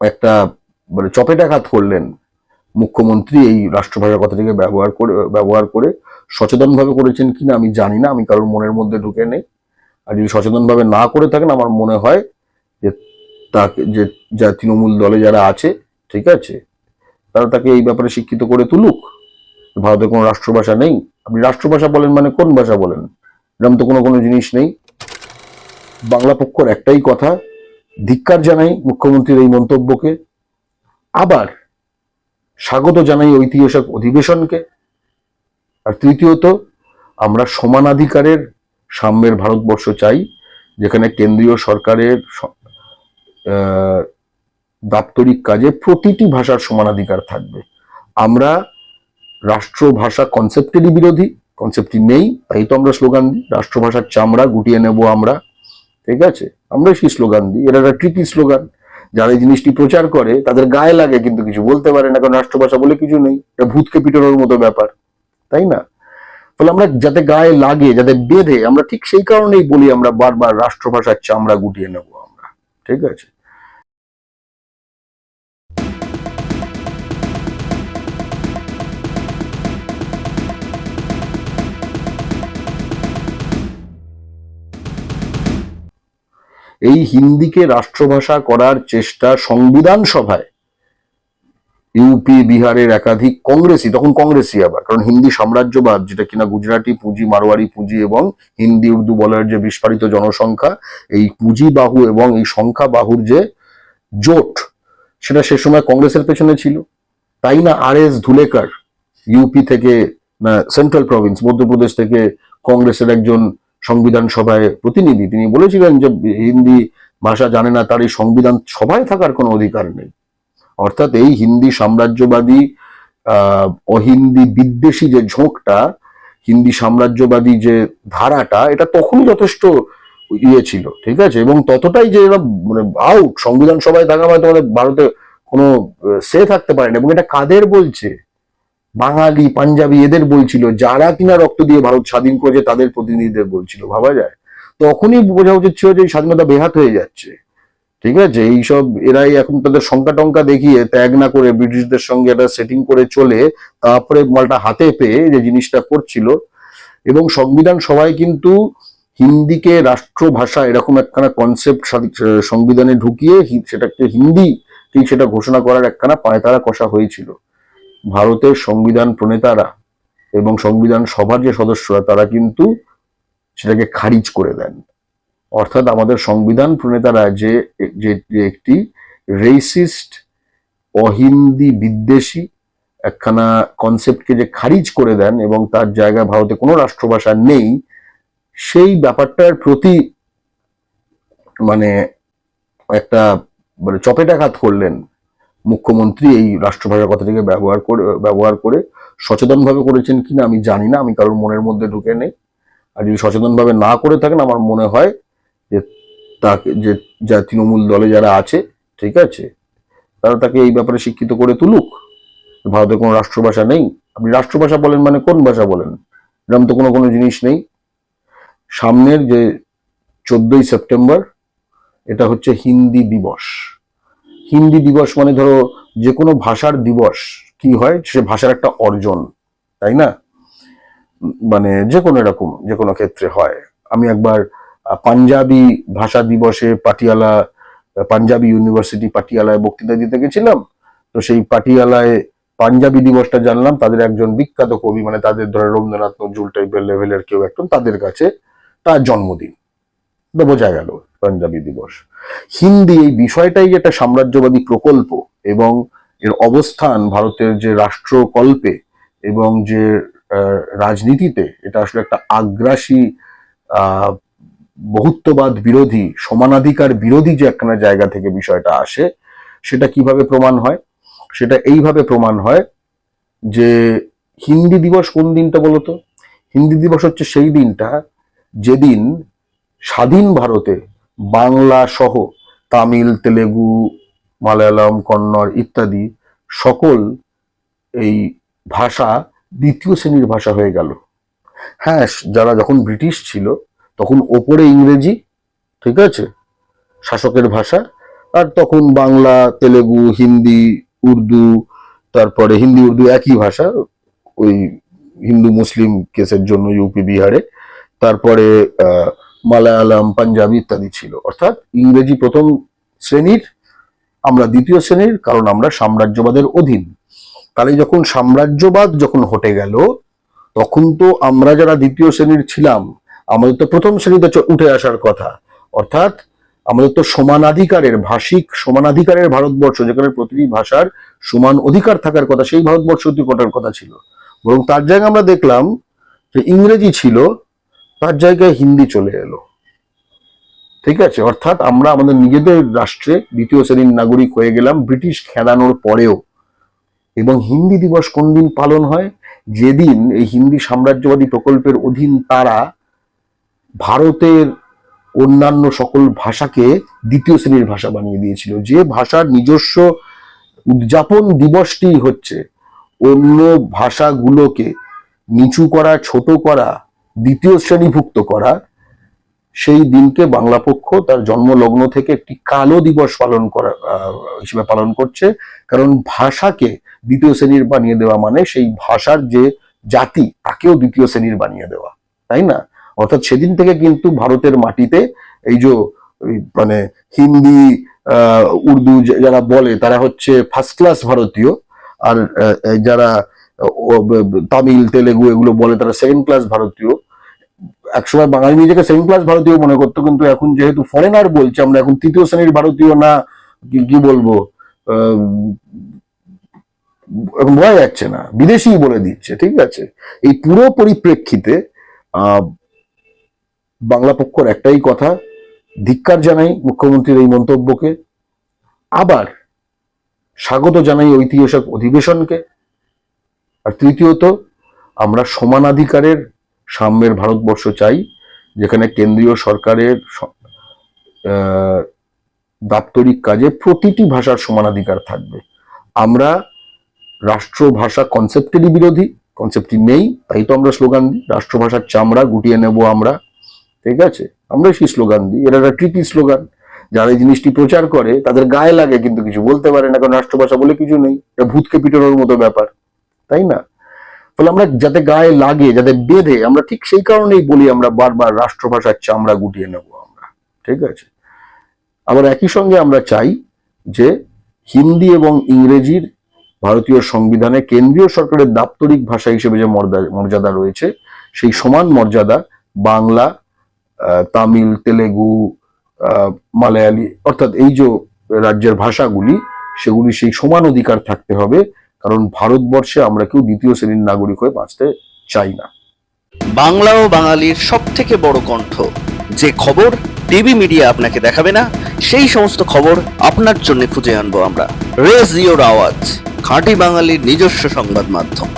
একটা মানে চপেটাঘাত করলেন মুখ্যমন্ত্রী এই রাষ্ট্রভাষার কথাটিকে ব্যবহার করে ব্যবহার করে সচেতনভাবে করেছেন কিনা আমি জানি না, আমি কারোর মনের মধ্যে ঢুকে নেই। আর যদি সচেতনভাবে না করে থাকেন, আমার মনে হয় যে তাকে, যে, যা তৃণমূল দলে যারা আছে, ঠিক আছে, তারা তাকে এই ব্যাপারে শিক্ষিত করে তুলুক। ভারতে কোনো রাষ্ট্রভাষা নেই। আপনি রাষ্ট্রভাষা বলেন মানে কোন ভাষা বলেন? এরকম তো কোনো কোনো জিনিস নেই। বাংলা পক্ষর একটাই কথা ধিক্কার জানাই মুখ্যমন্ত্রীর এই মন্তব্যকে। আবার স্বাগত জানাই ঐতিহাসিক অধিবেশনকে। আর তৃতীয়ত, আমরা সমানাধিকারের সাম্যের ভারতবর্ষ চাই, যেখানে কেন্দ্রীয় সরকারের দাপ্তরিক কাজে প্রতিটি ভাষার সমানাধিকার থাকবে। আমরা রাষ্ট্রভাষা কনসেপ্টেরই বিরোধী কনসেপ্টটি নেই, তাই তো আমরা স্লোগান দিই, রাষ্ট্রভাষার চামড়া গুটিয়ে নেব আমরা। ঠিক আছে? আমরা সেই স্লোগান দিই। এটা একটা ট্রিকি স্লোগান। যারা এই জিনিসটি প্রচার করে, তাদের গায়ে লাগে কিন্তু কিছু বলতে পারে না, কারণ রাষ্ট্রভাষা বলে কিছু নেই। এটা ভূতকে পিটানোর মতো ব্যাপার। তাই না? ফলে আমরা যাতে গায়ে লাগে, যাতে বেঁধে, আমরা ঠিক সেই কারণেই বলি আমরা বারবার রাষ্ট্রভাষার চামড়া গুটিয়ে নেব আমরা। ঠিক আছে? এই হিন্দিকে রাষ্ট্রভাষা করার চেষ্টা সংবিধান সভায়। ইউপি বিহারের একাধিক কংগ্রেসি তখন কংগ্রেসি আবার, কারণ হিন্দি সাম্রাজ্যবাদ যেটা কিনা গুজরাটি, পুঁজি, মারোয়ারি, পুঁজি এবং হিন্দি, উর্দু বলার যে বিস্ফারিত জনসংখ্যা, এই পুঁজি বাহু এবং এই সংখ্যা বাহুর যে জোট, সেটা সে সময় কংগ্রেসের পেছনে ছিল। তাই না আর এস ধুলেকার ইউপি থেকে সেন্ট্রাল প্রভিন্স মধ্যপ্রদেশ থেকে কংগ্রেসের একজন সংবিধান সভায় প্রতিনিধি। তিনি বলেছিলেন যে হিন্দি ভাষা জানে না, তার এই সংবিধান সভায় থাকার কোনো অধিকার নেই। অর্থাৎ এই হিন্দি সাম্রাজ্যবাদী অহিন্দি বিদ্বেষী যে ঝোঁকটা, হিন্দি সাম্রাজ্যবাদী যে ধারাটা, এটা তখনই যথেষ্ট ইয়ে ছিল, ঠিক আছে? এবং ততটাই যে এরা মানে আউট সংবিধান সভায় থাকা মানে তোমাদের ভারতে কোনো সে থাকতে পারে না এবং এটা কাদের বলছে? বাঙালি, পাঞ্জাবি এদের বলছিল, যারা কিনা রক্ত দিয়ে ভারত স্বাধীন করেছে তাদের প্রতিনিধিদের বলছিল, ভাবা যায়। তখনই বোঝা উচিত ছিল যে স্বাধীনতা বেহাত হয়ে যাচ্ছে। ঠিক আছে? এইসব এরাই এখন তাদের সংখ্যা টঙ্কা দেখিয়ে ত্যাগ না করে ব্রিটিশদের সঙ্গে একটা সেটিং করে চলে, তারপরে মালটা হাতে পেয়ে যে জিনিসটা করছিল। এবং সংবিধান সভায় কিন্তু হিন্দিকে রাষ্ট্রভাষা এরকম একখানা কনসেপ্ট সংবিধানে ঢুকিয়ে সেটাকে হিন্দি ঠিক সেটা ঘোষণা করার একখানা পায়তারা কষা হয়েছিল। ভারতের সংবিধান প্রণেতারা এবং সংবিধান সভার যে সদস্যরা, তারা কিন্তু সেটাকে খারিজ করে দেন। অর্থাৎ আমাদের সংবিধান প্রণেতারা যে যে একটি রেসিস্ট অহিন্দি, বিদ্বেষী একখানা কনসেপ্টকে যে খারিজ করে দেন এবং তার জায়গা ভারতে কোনো রাষ্ট্রভাষা নেই, সেই ব্যাপারটার প্রতি মানে একটা মানে চপেটাঘাত করলেন মুখ্যমন্ত্রী এই রাষ্ট্রভাষার কথাটিকে ব্যবহার করে ব্যবহার করে সচেতনভাবে করেছেন কিনা আমি জানি না, আমি কারোর মনের মধ্যে ঢুকে নেই। আর যদি সচেতনভাবে না করে থাকেন, আমার মনে হয় যে তাকে, যে, যা তৃণমূল দলে যারা আছে, ঠিক আছে, তারা তাকে এই ব্যাপারে শিক্ষিত করে তুলুক। ভারতে কোনো রাষ্ট্রভাষা নেই। আপনি রাষ্ট্রভাষা বলেন মানে কোন ভাষা বলেন? এরকম তো কোনো কোনো জিনিস নেই। সামনের যে চোদ্দই সেপ্টেম্বর, এটা হচ্ছে হিন্দি দিবস। হিন্দি দিবস মানে ধরো যে কোনো ভাষার দিবস কি হয়? সে ভাষার একটা অর্জন, তাই না? মানে যে কোনো এরকম যে কোনো ক্ষেত্রে হয়। আমি একবার পাঞ্জাবি ভাষা দিবসে পাটিয়ালা, পাঞ্জাবি ইউনিভার্সিটি পাটিয়ালায় বক্তৃতা দিতে গেছিলাম। তো সেই পাটিয়ালায় পাঞ্জাবি দিবসটা জানলাম। তাদের একজন বিখ্যাত কবি মানে তাদের ধরে রবীন্দ্রনাথ নজরুল টাইপের লেভেলের কেউ একজন, তাদের কাছে তার জন্মদিন। বোঝা গেল। পাঞ্জাবি দিবস। হিন্দি এই বিষয়টাই যেটা সাম্রাজ্যবাদী প্রকল্প এবং এর অবস্থান ভারতের যে রাষ্ট্রকল্পে এবং যে রাজনীতিতে এটা আসলে একটা আগ্রাসী বহুত্ববাদ বিরোধী, সমানাধিকার বিরোধী যে একখানা জায়গা থেকে বিষয়টা আসে, সেটা কীভাবে প্রমাণ হয়? সেটা এইভাবে প্রমাণ হয় যে হিন্দি দিবস কোন দিনটা বলতো? হিন্দি দিবস হচ্ছে সেই দিনটা যেদিন স্বাধীন ভারতে বাংলা সহ তামিল তেলেগু মালায়ালাম কন্নড় ইত্যাদি সকল এই ভাষা দ্বিতীয় শ্রেণির ভাষা হয়ে গেল। হ্যাঁ যারা যখন ব্রিটিশ ছিল তখন ওপরে ইংরেজি ঠিক আছে? শাসকের ভাষা। আর তখন বাংলা তেলেগু হিন্দি উর্দু তারপরে হিন্দি উর্দু একই ভাষা ওই হিন্দু মুসলিম কেসের জন্য ইউপি বিহারে। তারপরে আহ, মালায়ালাম, পাঞ্জাবি ইত্যাদি ছিল। অর্থাৎ ইংরেজি প্রথম শ্রেণির, আমরা দ্বিতীয় শ্রেণির, কারণ আমরা সাম্রাজ্যবাদের অধীন। তাহলে যখন সাম্রাজ্যবাদ যখন হটে গেল, তখন তো আমরা যারা দ্বিতীয় শ্রেণির ছিলাম, আমাদের তো প্রথম শ্রেণীতে উঠে আসার কথা। অর্থাৎ আমাদের তো সমানাধিকারের ভাষিক সমানাধিকারের ভারতবর্ষ যেখানে প্রতিটি ভাষার সমান অধিকার থাকার কথা, সেই ভারতবর্ষ কথা ছিল। বরং তার জায়গায় আমরা দেখলাম যে ইংরেজি ছিল তার জায়গায় হিন্দি চলে এলো। ঠিক আছে? অর্থাৎ আমরা আমাদের নিজেদের রাষ্ট্রে দ্বিতীয় শ্রেণির নাগরিক হয়ে গেলাম, ব্রিটিশ খেদানোর পরেও। এবং হিন্দি দিবস কোন দিন পালন হয়? যেদিন এই হিন্দি সাম্রাজ্যবাদী প্রকল্পের অধীন তারা ভারতের অন্যান্য সকল ভাষাকে দ্বিতীয় শ্রেণির ভাষা বানিয়ে দিয়েছিল। যে ভাষার নিজস্ব উদযাপন দিবসটি হচ্ছে অন্য ভাষাগুলোকে নিচু করা, ছোট করা দ্বিতীয় শ্রেণীভুক্ত করা, সেই দিনকে বাংলা পক্ষ তার জন্মলগ্ন থেকে একটি কালো দিবস পালন করা হিসেবে পালন করছে। কারণ ভাষাকে দ্বিতীয় শ্রেণির বানিয়ে দেওয়া মানে সেই ভাষার যে জাতি, তাকেও দ্বিতীয় শ্রেণির বানিয়ে দেওয়া। তাই না? অর্থাৎ সেদিন থেকে কিন্তু ভারতের মাটিতে এই যে মানে হিন্দি উর্দু যারা বলে, তারা হচ্ছে ফার্স্ট ক্লাস ভারতীয়। আর যারা তামিল, তেলেগু এগুলো বলে তারা সেকেন্ড ক্লাস ভারতীয়। একসময় বাঙালি নিজেকে সেকেন্ড ক্লাস ভারতীয় মনে করতো, কিন্তু এখন যেহেতু ফরেনার বলছে, আমরা এখন তৃতীয় শ্রেণির ভারতীয় না, কি বলব? এখন বোঝা যাচ্ছে না। বিদেশি বলে দিচ্ছে, ঠিক আছে? এই পুরো পরিপ্রেক্ষিতে বাংলা পক্ষর একটাই কথা, ধিক্কার জানাই মুখ্যমন্ত্রীর এই মন্তব্যকে। আবার স্বাগত জানাই ঐতিহাসিক অধিবেশনকে। আর তৃতীয়ত, আমরা সমানাধিকারের সাম্যের ভারতবর্ষ চাই, যেখানে কেন্দ্রীয় সরকারের দাপ্তরিক কাজে প্রতিটি ভাষার সমানাধিকার থাকবে। আমরা রাষ্ট্রভাষা কনসেপ্টেরই বিরোধী কনসেপ্টটি নেই, তাই তো আমরা স্লোগান দিই, রাষ্ট্রভাষার চামড়া গুটিয়ে নেব আমরা, ঠিক আছে? আমরা সেই স্লোগান দিই এটা একটা ট্রিকি স্লোগান, যারা এই জিনিসটি প্রচার করে, তাদের গায়ে লাগে কিন্তু কিছু, বলতে পারে না, কারণ রাষ্ট্রভাষা বলে কিছু নেই, এটা ভূতকে পিটানোর মতো ব্যাপার। তাই না? ফলে আমরা যাতে গায়ে লাগে, যাতে বেঁধে, আমরা ঠিক সেই কারণেই বলি আমরা বারবার রাষ্ট্রভাষার চামড়া গুটিয়ে নেব আমরা। ঠিক আছে? আবার একই সঙ্গে আমরা চাই যে হিন্দি এবং ইংরেজির ভারতীয় সংবিধানে কেন্দ্রীয় সরকারের দাপ্তরিক ভাষা হিসেবে যে মর্যাদা মর্যাদা রয়েছে, সেই সমান মর্যাদা বাংলা তামিল, তেলেগু মালায়ালি, অর্থাৎ এই যে রাজ্যের ভাষাগুলি, সেগুলি সেই সমান অধিকার থাকতে হবে কারণ ভারতবর্ষে আমরা কেউ দ্বিতীয় শ্রেণির নাগরিক হয়ে বাঁচতে চাই না। বাংলা ও বাঙালির সব থেকে বড় কণ্ঠ। যে খবর টিভি মিডিয়া আপনাকে দেখাবে না, সেই সমস্ত খবর আপনার জন্য খুঁজে আনব আমরা। রেজ ইওর আওয়াজ, খাঁটি বাঙালির নিজস্ব সংবাদ মাধ্যম।